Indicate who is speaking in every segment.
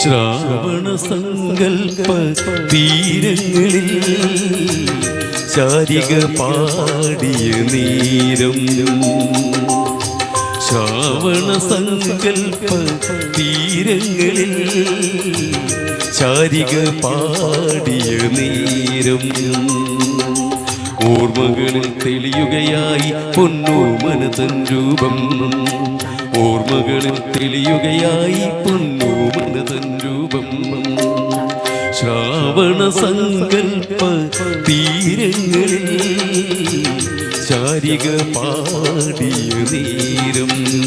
Speaker 1: ശ്രാവണ സങ്കൽപ്പ തീരങ്ങളിൽ ചാരിക പാടിയ നീരം. ശ്രാവണ സങ്കൽപ്പ തീരങ്ങളിൽ ചാരിക പാടിയ നീരം. ഓർമ്മകളിൽ തെളിയുകയായി പൊന്നോമന തൻ രൂപം. ഓർമ്മകളിൽ തെളിയുകയായി പൊന്നോമന തൻ രൂപം. ശ്രാവണ സങ്കൽപ്പ തീരങ്ങളിൽ ചാരിക പാടിയ നീരം.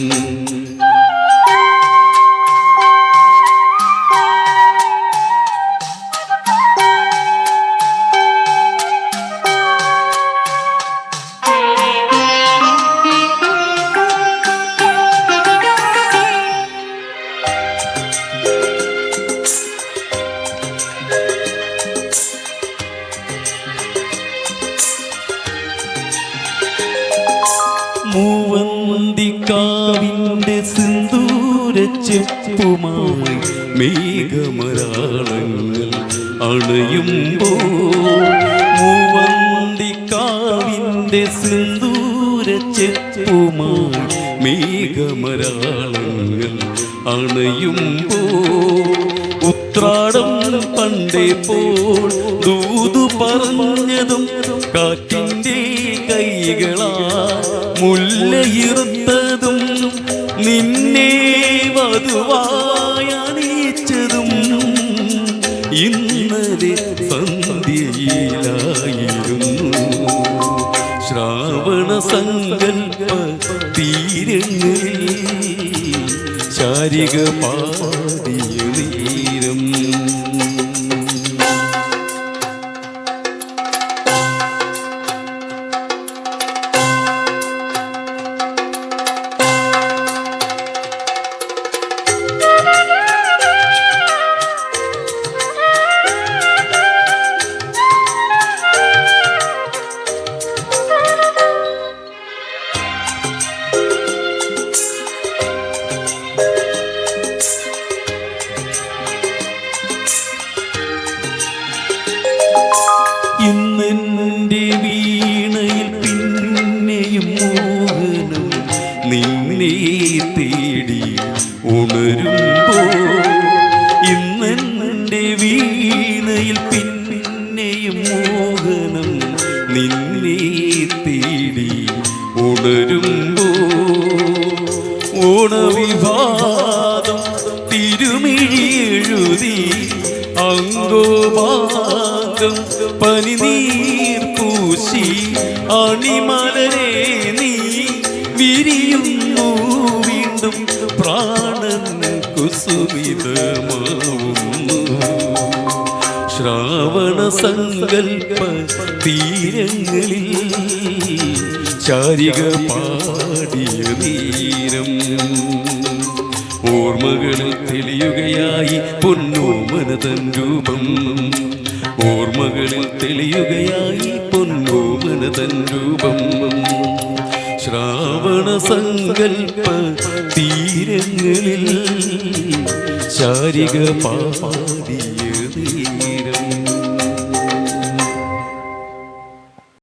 Speaker 1: മൂവന്തിക്കാവിന്റെ സിന്ദൂര ചെപ്പുമായി മേഘമരാളങ്ങൾ അണയുമ്പോൾ മൂവന്തിക്കാവിന്റെ സിന്ദൂര ചെപ്പുമായി മേഘമരാളങ്ങൾ അണയുമ്പോൾ ഉത്രാടം പണ്ടേ പോൾ ദൂതു പറഞ്ഞതും കാറ്റിന്റെ കൈകളാ മുല്ലയിരുത്തതും നിന്നെ വധുവായ നീച്ചതും ഇന്നലെ സന്ധ്യയിലായിരുന്നു. ശ്രാവണ സങ്കൽപ്പ തീരങ്ങളിൽ ശാരിക പാടിയ നീരം തേടി ഉണരുമ്പോ ഉണവിവാദം തിരുമിഴുതി അങ്കോപാദം പനിനീർ പൂശി അണിമലരെ നീ വിരിയുന്നു. വീണ്ടും പ്രാണൻ കുസുമിതമാവുന്നു ശ്രാവണ സങ്കൽപ്പ തീരങ്ങളിൽ ചാരിക പാടിയ നീരം. ഓർമ്മകളിൽ തെളിയുകയായി പൊന്നോമനതൻ രൂപം. ഓർമ്മകളിൽ തെളിയുകയായി പൊന്നോമനതൻ രൂപം. ശ്രാവണ സങ്കൽപ്പ തീരങ്ങളിൽ ചാരിക പാടിയ